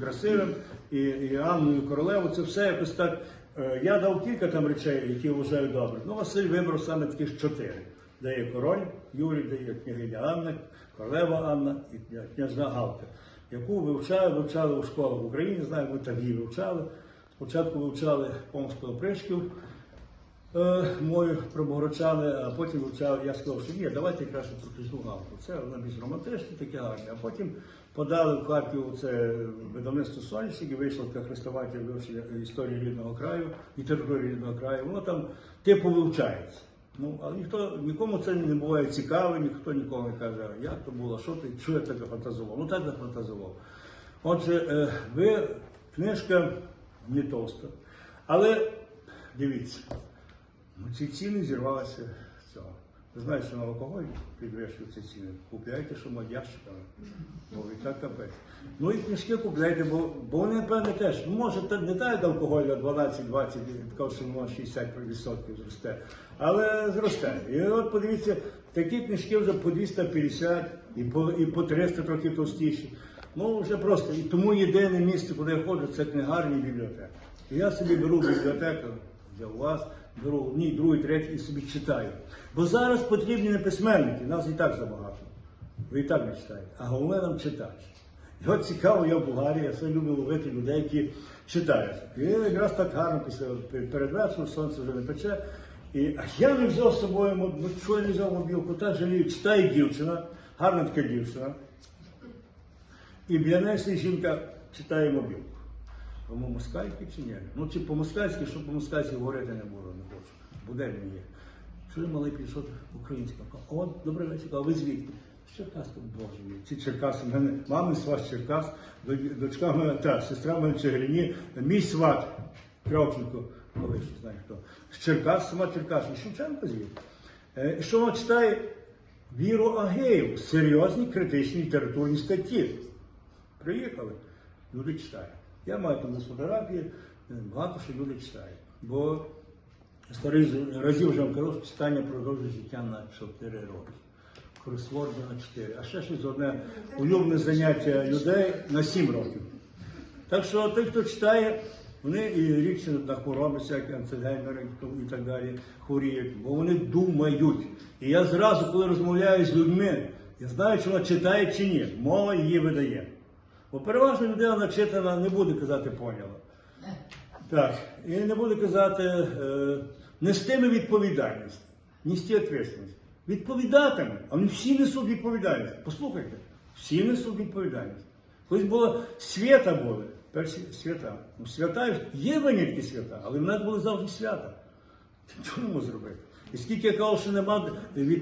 красивим, і, і Анною Королеву, це все якось так. Е, Я дав кілька там речей, які я вважаю добре. Ну, Василь вибрав саме таких чотири. Де є король Юрій, де є княгиня Анна, королева Анна і княжна Галка, яку вивчали, вивчали у школах в Україні, знаю, ми так її вивчали. Спочатку вивчали помсту опришків, мою про а потім вивчав, я сказав, що ні, давайте краще про галку. Це вона більш романтична, таке гарне. А потім подали в Харків це видавництво Сонячник і вийшла така хрестоваття історії рідного краю, літератури рідного краю. Воно там типу вивчається. Ну, але ніхто нікому це не буває цікаво, ніхто нікому не каже, як то було, що ти, що я таке фантазував. Ну так я фантазував. Отже, е, ви книжка не товста. Але дивіться, ці ціни зірвалися цього. Ви знаєте, що на алкоголь підвищують ці ціни. Купляйте, що ящиками. Бо і так капець. Ну і книжки купляйте, бо, бо вони, напевне, теж. Ну, може, не алкоголь на 12-20, такого, що воно 60% зросте, але зросте. І от подивіться, такі книжки вже по 250 і по, і по 300 трохи товстіші. Ну, вже просто. І тому єдине місце, куди я ходжу, це книгарні і бібліотека. І я собі беру бібліотеку, у вас, беру другий, третій і собі читаю. Бо зараз потрібні не письменники, нас і так забагато. Ви і так не читаєте. А головне нам читач. І от цікаво, я в Болгарії, я все люблю ловити людей, які читають. І якраз так гарно після перед сонце вже не пече. І, а я не взяв з собою, ну, що я не взяв мобілку, так жалію, читає дівчина, гарна така дівчина. І біля жінка читає мобілку. Тому москальськи чи ні? Ну чи по-москальськи, що по-москальськи говорити не буду, не хочу. Буде є. Що малий підійшов українська? О, добрий вечір, ви звідки? З Черкас, боже мій. Ці Черкаси, в мене мами сват Черкас, дочка мене, та, сестра в Чигирині, мій сват, Кравченко, коли ще знає хто. З Черкас, сама Черкас, і Шевченко звідти. Е, що вона читає? Віру Агеєв, серйозні критичні літературні статті. Приїхали, люди читають. Я маю там десь фотографії, е, багато що люди читають. Бо старий разів вже кажу, читання продовжує життя на 4 роки. Кросворди на 4. А ще щось одне улюблене заняття людей на 7 років. Так що той, хто читає, вони і рідше на хвороби, всякі альцгеймери і так далі хворіють, бо вони думають. І я зразу, коли розмовляю з людьми, я знаю, чи вона читає чи ні. Мова її видає. Бо переважно людина начитана не буде казати поняла. Так, і не буде казати, е, нестиме відповідальність, нести відповідальність. Відповідатиме, а вони всі несуть відповідальність. Послухайте, всі несуть відповідальність. Колись було свята були, перші свята. Ну, свята є винятки свята, але в нас були завжди свята. Можна зробити? І скільки я кажу, що нема вітаю.